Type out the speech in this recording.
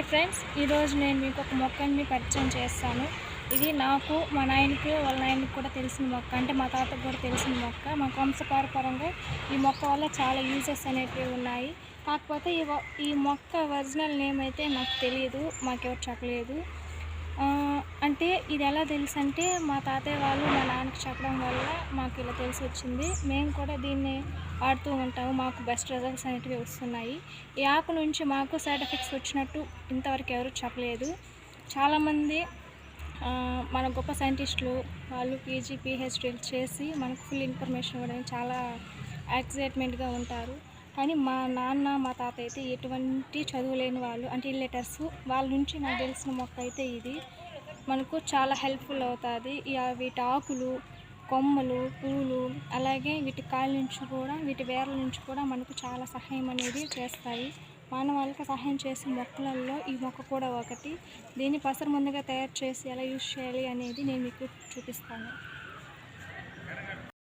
Hi friends ఈరోజు నేను మీకు ఒక మొక్కని పరిచయం చేస్తాను. ఇది నాకు మా నాయనకి వాళ్ళ నాయనకి కూడా తెలిసిన మొక్క. అంటే మా తాతకు కూడా తెలిసిన మొక్క. మా వంశపారపరంగా ఈ మొక్క వల్ల చాలా యూజెస్ అనేటివి ఉన్నాయి. కాకపోతే ఈ ఈ మొక్క ఒరిజినల్ నేమ్ అయితే నాకు తెలియదు మాకెవరు చెప్పలేదు. అంటే ఇది ఎలా తెలుసు అంటే మా తాతయ్య వాళ్ళు మా నాన్నకి చెప్పడం వల్ల మాకు ఇలా తెలిసి వచ్చింది. మేము కూడా దీన్ని ఆడుతూ ఉంటాము. మాకు బెస్ట్ రిజల్ట్స్ అనేటివి వస్తున్నాయి. ఈ ఆకు నుంచి మాకు సైడ్ ఎఫెక్ట్స్ వచ్చినట్టు ఇంతవరకు ఎవరు చెప్పలేదు. చాలామంది మన గొప్ప సైంటిస్టులు వాళ్ళు పీజీ పిహెచ్డీలు చేసి మనకు ఫుల్ ఇన్ఫర్మేషన్ ఇవ్వడానికి చాలా ఎక్సైట్మెంట్గా ఉంటారు. కానీ మా నాన్న మా తాత అయితే ఎటువంటి చదువు లేని వాళ్ళు. అంటే ఇల్లెటర్స్ వాళ్ళ నుంచి నాకు తెలిసిన మొక్క అయితే ఇది. మనకు చాలా హెల్ప్ఫుల్ అవుతుంది. వీటి ఆకులు కొమ్మలు పూలు అలాగే వీటి కాళ్ళ నుంచి కూడా వీటి వేర్ల నుంచి కూడా మనకు చాలా సహాయం అనేది చేస్తాయి. మానవాళికి సహాయం చేసే మొక్కలలో ఈ మొక్క కూడా ఒకటి. దీన్ని పసరు ముందుగా తయారు చేసి ఎలా యూజ్ చేయాలి అనేది నేను మీకు చూపిస్తాను.